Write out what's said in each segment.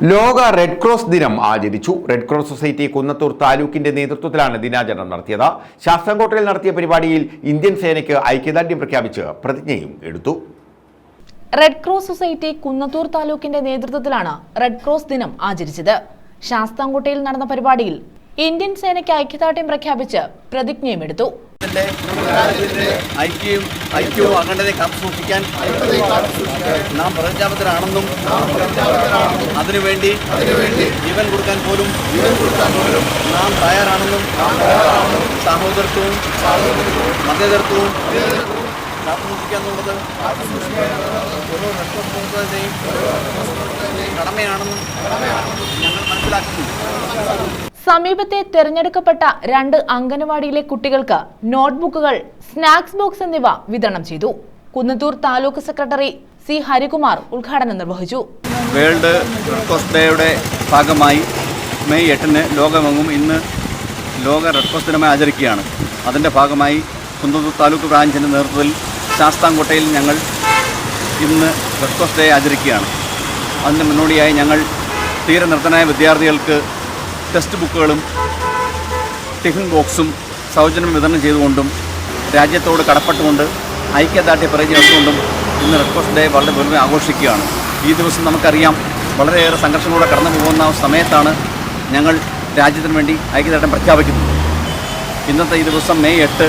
ലോക red cross ദിനം ആചരിച്ചു. റെഡ് ക്രോസ് സൊസൈറ്റി കുന്നത്തൂർ താലൂക്കിന്റെ നേതൃത്വത്തിലാണ് ദിനാചരണം നടത്തിയത്. ശാസ്താംകോട്ടയിൽ നടത്തിയ പരിപാടിയിൽ ഇന്ത്യൻ സേനയ്ക്ക് ഐക്യദാർഢ്യം പ്രഖ്യാപിച്ച് പ്രതിജ്ഞയും എടുത്തു. റെഡ് ക്രോസ് സൊസൈറ്റി കുന്നത്തൂർ താലൂക്കിന്റെ നേതൃത്വത്തിലാണ് റെഡ് ക്രോസ് ദിനം ആചരിച്ചത്. ശാസ്താംകോട്ടയിൽ നടന്ന പരിപാടിയിൽ ഇന്ത്യൻ സേനയ്ക്ക് ഐക്യദാർഢ്യം പ്രഖ്യാപിച്ച് പ്രതിജ്ഞയും എടുത്തു. ഐക്യവും ഐക്യവും അഖണ്ഡതയെ കാത്തു സൂക്ഷിക്കാൻ നാം പ്രപഞ്ചാപത്തിലാണെന്നും അതിനുവേണ്ടി ജീവൻ കൊടുക്കാൻ പോലും നാം തയ്യാറാണെന്നും സഹോദരത്വവും മതേതരത്വവും കാത്തു സൂക്ഷിക്കാന്നുള്ളത് ഓരോ റെസ്പോൺസിബിലിറ്റിയും കടമയാണെന്നും ഞങ്ങൾ മനസ്സിലാക്കുന്നു. സമീപത്തെ തെരഞ്ഞെടുക്കപ്പെട്ട രണ്ട് അംഗനവാടിയിലെ കുട്ടികൾക്ക് നോട്ട്ബുക്കുകൾ സ്നാക്സ് ബോക്സ് എന്നിവ വിതരണം ചെയ്തു. കുന്നത്തൂർ താലൂക്ക് സെക്രട്ടറി സി ഹരികുമാർ ഉദ്ഘാടനം നിർവഹിച്ചു. വേൾഡ് റെഡ് ഡേയുടെ ഭാഗമായി മെയ് എട്ടിന് ലോകമെങ്ങും ഇന്ന് ലോക റെഡ് ക്രോസ് ദിനമായി ആചരിക്കുകയാണ്. അതിന്റെ ഭാഗമായി കുന്നത്തൂർ താലൂക്ക് ബ്രാഞ്ചിന്റെ നേതൃത്വത്തിൽ ശാസ്താംകോട്ടയിൽ ഞങ്ങൾ ഇന്ന് റെഡ് ക്രോസ് ഡേ ആചരിക്കുകയാണ്. അതിന് മുന്നോടിയായി ഞങ്ങൾ തീരനിർത്തനായ വിദ്യാർത്ഥികൾക്ക് ടെക്സ്റ്റ് ബുക്കുകളും ടിഫിൻ ബോക്സും സൗജന്യം വിതരണം ചെയ്തുകൊണ്ടും രാജ്യത്തോട് കടപ്പെട്ടുകൊണ്ട് ഐക്യദാർഢ്യ പരിചയത്തുകൊണ്ടും ഇന്ന് റെഡ് ക്രോസ് ഡേ വളരെ വെറുതെ ആഘോഷിക്കുകയാണ്. ഈ ദിവസം നമുക്കറിയാം വളരെയേറെ സംഘർഷങ്ങളൂടെ കടന്നു പോകുന്ന സമയത്താണ് ഞങ്ങൾ രാജ്യത്തിന് വേണ്ടി ഐക്യദാർഢ്യം പ്രഖ്യാപിക്കുന്നത്. ഇന്നത്തെ ഈ ദിവസം മെയ് എട്ട്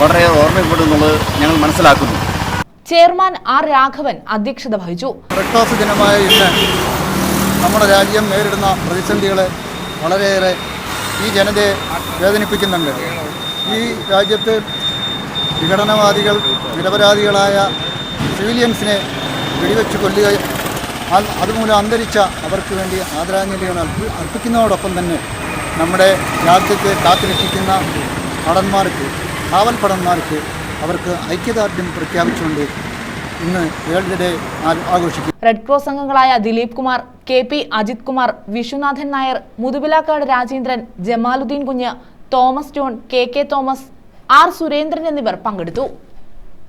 വളരെയേറെ ഓർമ്മപ്പെടുന്നുള്ളത് ഞങ്ങൾ മനസ്സിലാക്കുന്നു. ചെയർമാൻ ആർ രാഘവൻ അധ്യക്ഷത വഹിച്ചു. റെഡ് ക്രോസ് ദിനമായ ഇന്ന് നമ്മുടെ രാജ്യം നേരിടുന്ന പ്രതിസന്ധികളെ വളരെയേറെ ഈ ജനതയെ വേദനിപ്പിക്കുന്നുണ്ട്. ഈ രാജ്യത്ത് വിഘടനവാദികൾ നിരപരാധികളായ സിവിലിയൻസിനെ വെടിവെച്ച് കൊല്ലുക അത് അതുമൂലം അന്തരിച്ച അവർക്ക് വേണ്ടി ആദരാഞ്ജലികൾ അർപ്പി അർപ്പിക്കുന്നതോടൊപ്പം തന്നെ നമ്മുടെ രാജ്യത്തെ കാത്തുരക്ഷിക്കുന്ന ഭടന്മാർക്ക് കാവൽ ഭടന്മാർക്ക് അവർക്ക് ഐക്യദാർഢ്യം പ്രഖ്യാപിച്ചുകൊണ്ട് ഇന്ന് വേൾഡ് ഡേ ആഘോഷിക്കും? റെഡ് ക്രോസ് അംഗങ്ങളായ Dileep Kumar K P Ajith Kumar Viswanathan Nair Muthupilakkad Rajendran Jamaluddin Kunju Thomas John K K Thomas R Surendran എന്നിവർ പങ്കെടുത്തു.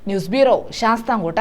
News bureau Sasthamkotta.